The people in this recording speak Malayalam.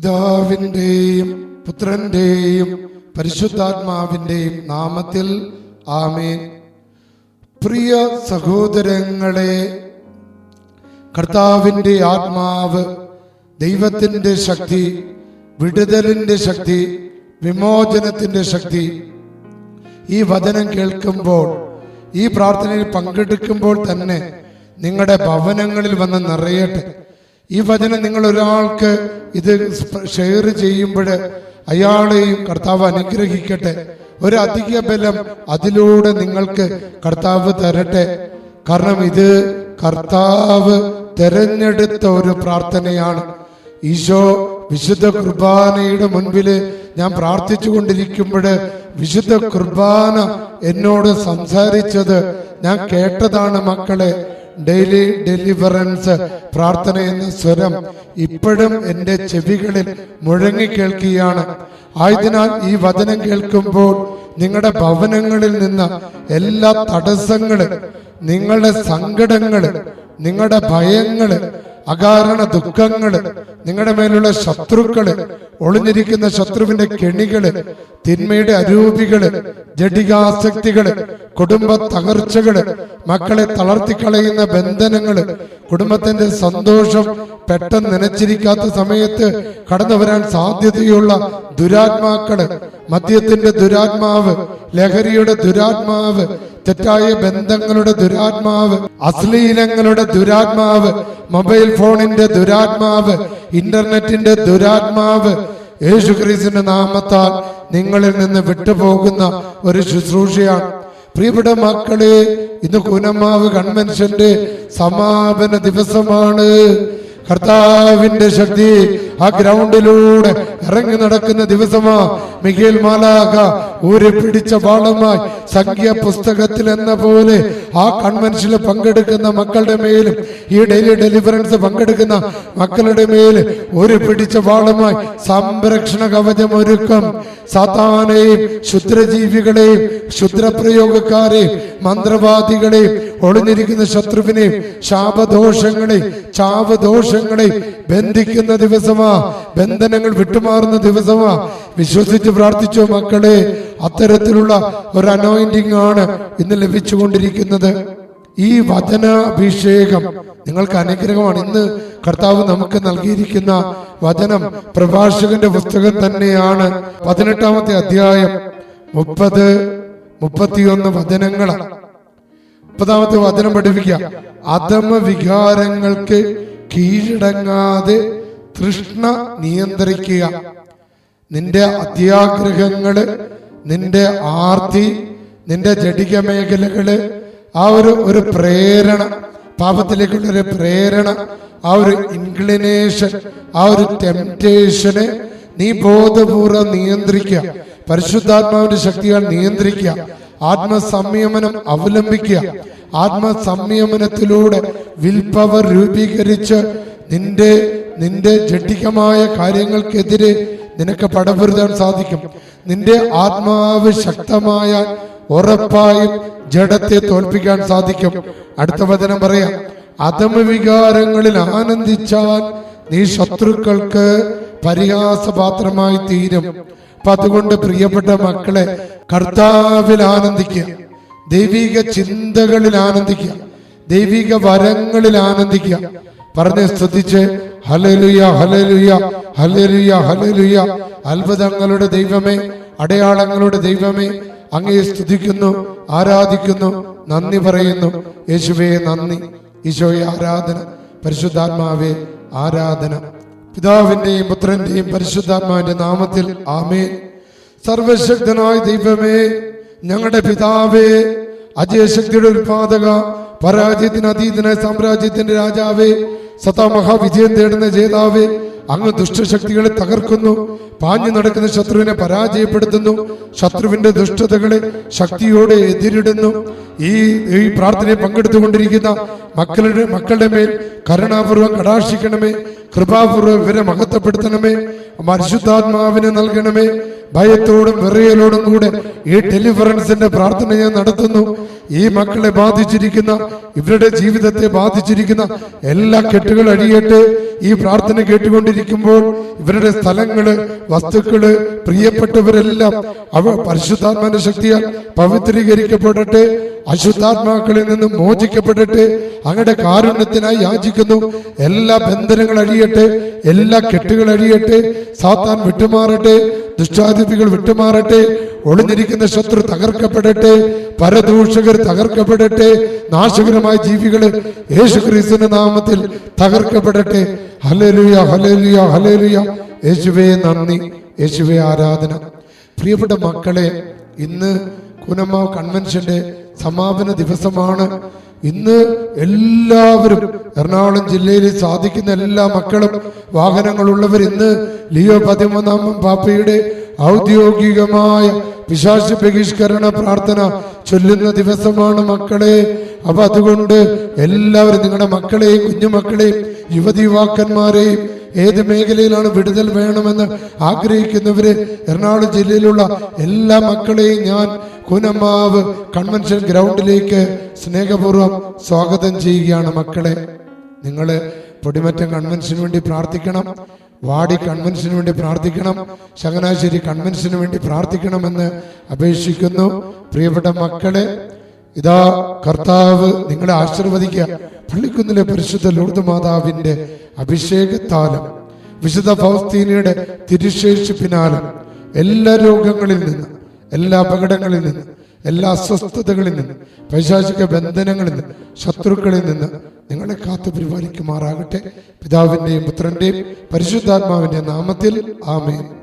പിതാവിന്റെയും പുത്രന്റെയും പരിശുദ്ധാത്മാവിന്റെയും നാമത്തിൽ ആമേൻ. പ്രിയ സഹോദരങ്ങളെ കർത്താവിന്റെ ആത്മാവ് ദൈവത്തിന്റെ ശക്തി വിടുതലിന്റെ ശക്തി വിമോചനത്തിന്റെ ശക്തി. ഈ വചനം കേൾക്കുമ്പോൾ ഈ പ്രാർത്ഥനയിൽ പങ്കെടുക്കുമ്പോൾ തന്നെ നിങ്ങളുടെ ഭവനങ്ങളിൽ വന്ന് നിറയട്ടെ. ഈ വചനം നിങ്ങൾ ഒരാൾക്ക് ഇത് ഷെയർ ചെയ്യുമ്പോൾ അയാളെയും കർത്താവ് അനുഗ്രഹിക്കട്ടെ. ഒരു അധിക ബലം അതിലൂടെ നിങ്ങൾക്ക് കർത്താവ് തരട്ടെ. കാരണം ഇത് കർത്താവ് തെരഞ്ഞെടുത്ത ഒരു പ്രാർത്ഥനയാണ്. ഈശോ വിശുദ്ധ കുർബാനയുടെ മുൻപിൽ ഞാൻ പ്രാർത്ഥിച്ചു കൊണ്ടിരിക്കുമ്പോൾ വിശുദ്ധ കുർബാന എന്നോട് സംസാരിച്ചത് ഞാൻ കേട്ടതാണ് മക്കളെ. ഡെയിലി ഡെലിവറൻസ് പ്രാർത്ഥന എന്ന സ്വരം ഇപ്പോഴും എന്റെ ചെവികളിൽ മുഴങ്ങി കേൾക്കുകയാണ്. ആയതിനാൽ ഈ വചനം കേൾക്കുമ്പോൾ നിങ്ങളുടെ ഭവനങ്ങളിൽ നിന്ന് എല്ലാ തടസ്സങ്ങളും നിങ്ങളുടെ സങ്കടങ്ങൾ നിങ്ങളുടെ ഭയങ്ങൾ അകാരണ ദുഃഖങ്ങൾ നിങ്ങളുടെ മേലുള്ള ശത്രുക്കൾ ഒളിഞ്ഞിരിക്കുന്ന ശത്രുവിന്റെ കെണികൾ തിന്മയുടെ അരൂപികൾ ജഡികാസക്തികൾ കുടുംബ തകർച്ചകൾ മക്കളെ തളർത്തിക്കളയുന്ന ബന്ധനങ്ങൾ കുടുംബത്തിന്റെ സന്തോഷം പെട്ടെന്ന് നനച്ചിരിക്കാത്ത സമയത്ത് കടന്നു വരാൻ സാധ്യതയുള്ള ദുരാത്മാക്കൾ മദ്യത്തിന്റെ ദുരാത്മാവ് ലഹരിയുടെ ദുരാത്മാവ് തെറ്റായ ബന്ധങ്ങളുടെ ദുരാത്മാവ് അശ്ലീലങ്ങളുടെ ദുരാത്മാവ് മൊബൈൽ ഫോണിന്റെ ദുരാത്മാവ് ഇന്റർനെറ്റിന്റെ ദുരാത്മാവ്. യേശു യേശുക്രിസ്തുവിന്റെ നാമത്താൽ നിങ്ങളിൽ നിന്ന് വിട്ടുപോകുന്ന ഒരു ശുശ്രൂഷയാണ്. പ്രിയപ്പെട്ട മക്കളെ ഇന്ന് കുനമാവ് കൺവെൻഷന്റെ സമാപന ദിവസമാണ്. കർത്താവിന്റെ ശക്തി ആ ഗ്രൗണ്ടിലൂടെ ഇറങ്ങി നടക്കുന്ന ദിവസമാ മിഖേൽ മാലാക ഒരു പിടിച്ച വാളുമായി സംഖ്യ പുസ്തകത്തിൽ എന്ന പോലെ ആ കൺവെൻഷനിൽ പങ്കെടുക്കുന്ന മക്കളുടെ മേലും ഈ ഡെയിലി ഡെലിവറൻസ് പങ്കെടുക്കുന്ന മക്കളുടെ മേൽ ഒരു പിടിച്ച വാളുമായി സംരക്ഷണ കവചം ഒരുക്കം. സാത്താനെയും ക്ഷുദ്രജീവികളെയും ക്ഷുദ്രപ്രയോഗക്കാരെയും മന്ത്രവാദികളെയും ഒളിഞ്ഞിരിക്കുന്ന ശത്രുവിനെയും ശാപദോഷങ്ങളെയും ചാപദോഷങ്ങളെയും ബന്ധിക്കുന്ന ദിവസമാ. ബന്ധനങ്ങൾ വിട്ടുമാറുന്ന ദിവസമാ. വിശ്വസിച്ച് പ്രാർത്ഥിച്ചോ മക്കളെ അത്തരത്തിലുള്ള ഒരു അനോയിന്റിംഗ് ആണ് ഇന്ന് ലഭിച്ചുകൊണ്ടിരിക്കുന്നത്. ഈ വചനാഭിഷേകം നിങ്ങൾക്ക് അനുഗ്രഹമാണ്. ഇന്ന് കർത്താവ് നമുക്ക് നൽകിയിരിക്കുന്ന വചനം പ്രഭാഷകന്റെ പുസ്തകം തന്നെയാണ്. പതിനെട്ടാമത്തെ അധ്യായം മുപ്പത് മുപ്പത്തിയൊന്ന് വചനങ്ങളാണ്. മുപ്പതാമത്തെ വചനം പഠിപ്പിക്കുക. അധമ വികാരങ്ങൾക്ക് കീഴടങ്ങാതെ തൃഷ്ണ നിയന്ത്രിക്കുക. നിന്റെ അത്യാഗ്രഹങ്ങൾ നിന്റെ ആർത്തി നിന്റെ ജടിക മേഖലകൾ ആ ഒരു ഒരു പ്രേരണ പാപത്തിലേക്കുള്ള ഒരു പ്രേരണ ആ ഒരു ഇൻക്ലിനേഷൻ ആ ഒരു ടെംപ്റ്റേഷന് നീ ബോധപൂർവം നിയന്ത്രിക്കുക. പരിശുദ്ധാത്മാവിന്റെ ശക്തിയാൽ നിയന്ത്രിക്കുക. ആത്മസംയമനം അവലംബിക്കുക. ആത്മസംയമനത്തിലൂടെ വിൽപവർ രൂപീകരിച്ച് നിന്റെ നിന്റെ ജഡികമായ കാര്യങ്ങൾക്കെതിരെ നിനക്ക് പടപൊരുതാൻ സാധിക്കും. നിന്റെ ആത്മാവ് ശക്തമായ ഉറപ്പായും ജഡത്തെ തോൽപ്പിക്കാൻ സാധിക്കും. അടുത്ത വചനം പറയാം. അധമവികാരങ്ങളിൽ ആനന്ദിച്ചാൽ നീ ശത്രുക്കൾക്ക് പരിഹാസപാത്രമായി തീരും. അപ്പൊ അതുകൊണ്ട് പ്രിയപ്പെട്ട മക്കളെ കർത്താവിൽ ആനന്ദിക്കുക. ദൈവിക ചിന്തകളിൽ ആനന്ദിക്കുക. ദൈവിക വരങ്ങളിൽ ആനന്ദിക്കുക. പറഞ്ഞ് ശ്രദ്ധിച്ച് ഹലലുയ ഹലലുയ ഹലലുയ ഹലലുയ അത്ഭുതങ്ങളുടെ ദൈവമേ അടയാളങ്ങളുടെ ദൈവമേ അങ്ങയെ സ്തുതിക്കുന്നു ആരാധിക്കുന്നു നന്ദി പറയുന്നു. യേശുവേ നന്ദി. ഈശോയെ ആരാധന പരിശുദ്ധാത്മാവേ ആരാധന. പിതാവിന്റെയും പുത്രന്റെയും പരിശുദ്ധാത്മാവിന്റെ നാമത്തിൽ ആമേ സർവശക്തനായ ദൈവമേ ഞങ്ങളുടെ പിതാവേ അജയശക്തിയുടെ ഉത്പാദക പരാജയത്തിന് അതീതനായ സാമ്രാജ്യത്തിന്റെ രാജാവേ സതാ മഹാവിജയം തേടുന്ന ജേതാവേ അങ്ങ് ദുഷ്ടശക്തികളെ തകർക്കുന്നു പാഞ്ഞു നടക്കുന്ന ശത്രുവിനെ പരാജയപ്പെടുത്തുന്നു ശത്രുവിന്റെ ദുഷ്ടതകളെ ശക്തിയോടെ എതിരിടുന്നു. ഈ ഈ പ്രാർത്ഥനയെ പങ്കെടുത്തുകൊണ്ടിരിക്കുന്ന മക്കളുടെ മക്കളുടെ മേൽ കരുണാപൂർവം കടാക്ഷിക്കണമേ കൃപാപൂർവം ഇവരെ മഹത്വപ്പെടുത്തണമേ പരിശുദ്ധാത്മാവിനെ നൽകണമേ ഭയത്തോടും വെറിയലോടും കൂടെ ഈ ടെലിഫറൻസിന്റെ പ്രാർത്ഥന ഞാൻ നടത്തുന്നു. ഈ മക്കളെ ബാധിച്ചിരിക്കുന്ന ഇവരുടെ ജീവിതത്തെ ബാധിച്ചിരിക്കുന്ന എല്ലാ കെട്ടുകൾ അഴിയട്ടെ ഈ പ്രാർത്ഥന കേട്ടുകൊണ്ടിരിക്കുമ്പോൾ ഇവരുടെ സ്ഥലങ്ങൾ വസ്തുക്കൾ പ്രിയപ്പെട്ടവരെല്ലാം അവ പരിശുദ്ധാത്മാന്റെ ശക്തിയാൽ പവിത്രീകരിക്കപ്പെടട്ടെ അശുദ്ധാത്മാക്കളിൽ നിന്നും മോചിക്കപ്പെടട്ടെ അങ്ങയുടെ കാരുണ്യത്തിനായി യാചിക്കുന്നു. എല്ലാ ബന്ധനങ്ങൾ അഴിയട്ടെ എല്ലാ കെട്ടുകൾ അഴിയട്ടെ സാത്താൻ വിട്ടുമാറട്ടെ ദുഷ്ടാതിഥികൾ വിട്ടുമാറട്ടെ ഒളിഞ്ഞിരിക്കുന്ന ശത്രു തകർക്കപ്പെടട്ടെ പരദൂഷകർ തകർക്കപ്പെടട്ടെ നാശകരമായ ജീവികൾ യേശു യേശുക്രിസ്തുവിന്റെ നാമത്തിൽ തകർക്കപ്പെടട്ടെ. ഹലേലുയ ഹലേലുയ ഹലേലുയ യേശുവേ നന്ദി. യേശുവേ ആരാധന. പ്രിയപ്പെട്ട മക്കളെ ഇന്ന് കുനമാവ് കൺവെൻഷന്റെ സമാപന ദിവസമാണ്. ഇന്ന് എല്ലാവരും എറണാകുളം ജില്ലയിൽ സാധിക്കുന്ന എല്ലാ മക്കളും വാഹനങ്ങളുള്ളവർ ഇന്ന് ലിയോ പതിമൂന്നാം പാപ്പയുടെ ഔദ്യോഗികമായ വിശാസ ബഹിഷ്കരണ പ്രാർത്ഥന ചൊല്ലുന്ന ദിവസമാണ് മക്കളെ. അപ്പൊ അതുകൊണ്ട് എല്ലാവരും നിങ്ങളുടെ മക്കളെയും കുഞ്ഞുമക്കളെയും യുവതി യുവാക്കന്മാരെയും ഏത് മേഖലയിലാണ് വിടുതൽ വേണമെന്ന് ആഗ്രഹിക്കുന്നവര്? എറണാകുളം ജില്ലയിലുള്ള എല്ലാ മക്കളെയും ഞാൻ കുനമാവ് കൺവെൻഷൻ ഗ്രൗണ്ടിലേക്ക് സ്നേഹപൂർവം സ്വാഗതം ചെയ്യുകയാണ് മക്കളെ. നിങ്ങൾ പൊടിമറ്റം കൺവെൻഷന് വേണ്ടി പ്രാർത്ഥിക്കണം വാടി കൺവെൻഷന് വേണ്ടി പ്രാർത്ഥിക്കണം ചങ്ങനാശ്ശേരി കൺവെൻഷന് വേണ്ടി പ്രാർത്ഥിക്കണമെന്ന് അപേക്ഷിക്കുന്നു. പ്രിയപ്പെട്ട മക്കളെ ഇതാ കർത്താവ് നിങ്ങളെ ആശീർവദിക്കുക. പള്ളിക്കുന്നിലെ പരിശുദ്ധ ലൂർദ് മാതാവിന്റെ അഭിഷേകത്താലും വിശുദ്ധ ഫൗസ്തീനയുടെ തിരുശേഷിപ്പിനാലും എല്ലാ രോഗങ്ങളിൽ നിന്ന് എല്ലാ അപകടങ്ങളിൽ നിന്ന് എല്ലാ അസ്വസ്ഥതകളിൽ നിന്ന് പൈശാചിക ബന്ധനങ്ങളിൽ നിന്ന് ശത്രുക്കളിൽ നിന്ന് നിങ്ങളെ കാത്തു പരിപാലിക്കുമാറാകട്ടെ. പിതാവിന്റെയും പുത്രന്റെയും പരിശുദ്ധാത്മാവിന്റെ നാമത്തിൽ ആമേൻ.